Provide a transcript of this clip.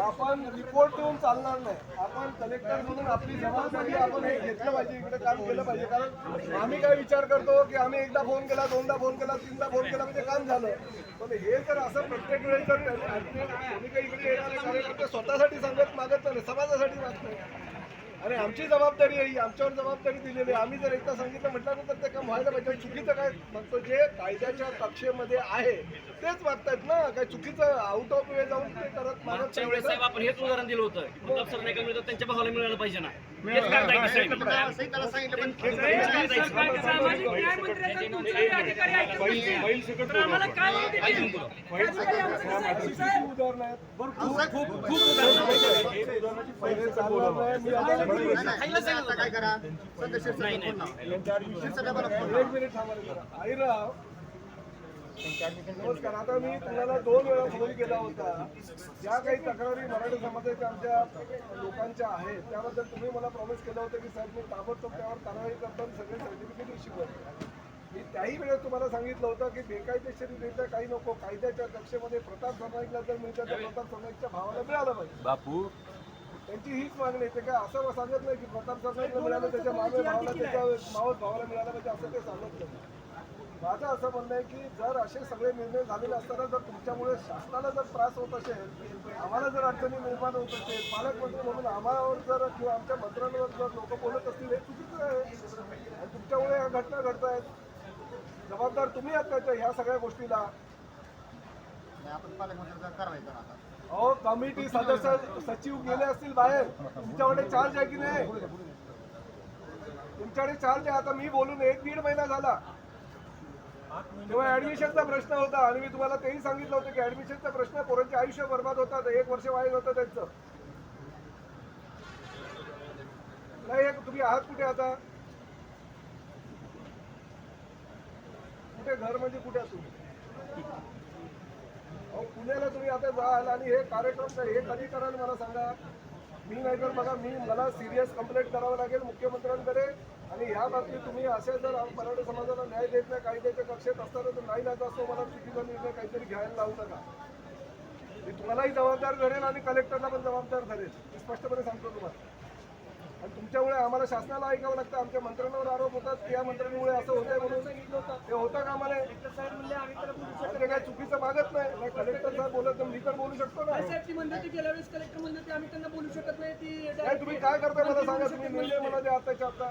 आपण रिपोर्ट देऊन चालणार नाही. आपण कलेक्टर म्हणून आपली जबाबदारी आपण हे घेतलं पाहिजे इकडे काम केलं पाहिजे. कारण आम्ही काय विचार करतो की आम्ही एकदा फोन केला दोनदा फोन केला तीनदा फोन केला म्हणजे काम झालं. पण हे जर असं प्रत्येक वेळेस जर आम्ही काही इकडे येणारे कार्यकर्ते स्वतःसाठी सांगत मागत नाही समाजासाठी मागत आणि आमची जबाबदारी आहे आमच्यावर जबाबदारी दिलेली आहे. आम्ही जर एकदा सांगितलं म्हटल्यानंतर ते काम व्हायला पाहिजे. चुकीचं काय म्हणतो जे कायद्याच्या कक्षेमध्ये आहे तेच वागतायत ना. काय चुकीचं आउट ऑफ वे जाऊन ते करत मागच्या वेळेस. साहेब आपण हेच उदाहरण दिलं होतं की प्रताप सर नाही का मिळतं त्यांच्या भावाला मिळालं पाहिजे ना हेच काय दायित्व साहेब? नाही. नमस्कार आता मी तुम्हाला दोन वेळा फोन केला होता. ज्या काही तक्रारी मराठी समाजाच्या आमच्या लोकांच्या आहेत त्याबद्दल तुम्ही मला प्रॉमिस केलं होतं की साहेब मी ताबडतोब त्यावर कारवाई करतो आणि सगळे सर्टिफिकेट इश्यू करतो. मी त्याही वेळेस तुम्हाला सांगितलं होतं की बेकायदेशीररित्या काही नको. कायद्याच्या कक्षेमध्ये प्रताप सरनाईकला जर मिळतं तर प्रताप सरनाईकच्या भावाला मिळालं पाहिजे. बापू. त्यांची हीच मागणी आहे. ते काय असं सांगत नाही की प्रताप सरनाईकला मिळालं त्याच्यामागे भावाला त्याच्या मावस भावाला मिळालं पाहिजे असं ते सांगत नाही. माझं असं म्हणणं आहे की जर असे सगळे निर्णय झालेले असताना जर तुमच्यामुळे शासनाला जर त्रास होत असेल आम्हाला जर अडचणी निर्माण होत असेल पालकमंत्री म्हणून आम्हावर जर किंवा आमच्या मंत्र्यांवर जर लोक बोलत असतील हे चुकीचं आहे. आणि तुमच्यामुळे या घटना घडत आहेत जबाबदार तुम्ही आहात त्याच्या ह्या सगळ्या गोष्टीला? अहो कमिटी सदस्य सचिव गेले असतील बाहेर. तुमच्याकडे चार्ज आहे की नाही? तुमच्याकडे चार्ज आहे. आता मी बोलून एक दीड महिना झाला. तेव्हा ऍडमिशनचा प्रश्न होता आणि मी तुम्हाला तेही सांगितलं होतं की ऍडमिशनचा प्रश्न पोरांचे आयुष्य बर्बाद होतात एक वर्ष वाईट होतं त्यांचं. नाही तुम्ही आहात कुठे आता? कुठे घर म्हणजे कुठे तुम्ही? पुण्याला तुम्ही आता जाल आणि हे कार्यक्रम हे कधी कराल मला सांगा? मी नाही तर बघा मी मला सिरियस कंप्लेंट करावं लागेल मुख्यमंत्र्यांकडे. आणि ह्या बाबतीत तुम्ही असे जर मराठा समाजाला न्याय देत नाही कायद्याच्या कक्षेत असताना तर नाही लागत असतो मला चुकीचा निर्णय काहीतरी घ्यायला लावू नका. मी तुम्हालाही जबाबदार धरेल आणि कलेक्टरला पण जबाबदार धरेल. मी स्पष्टपणे सांगतो तुम्हाला. आणि तुमच्यामुळे आम्हाला शासनाला ऐकावं लागतं आमच्या मंत्र्यांवर आरोप होतात की या मंत्र्यांमुळे असं होतंय म्हणून ते होतं का मला ते काय चुकीचं मागत नाही? नाही कलेक्टर साहेब बोलत मी तर बोलू शकतो ना. ती म्हणली होती गेल्या वेळेस कलेक्टर म्हणले होते आम्ही त्यांना बोलू शकत नाही ती तुम्ही काय करता मला सांगा तुम्ही निर्णय मला द्या आताच्या आता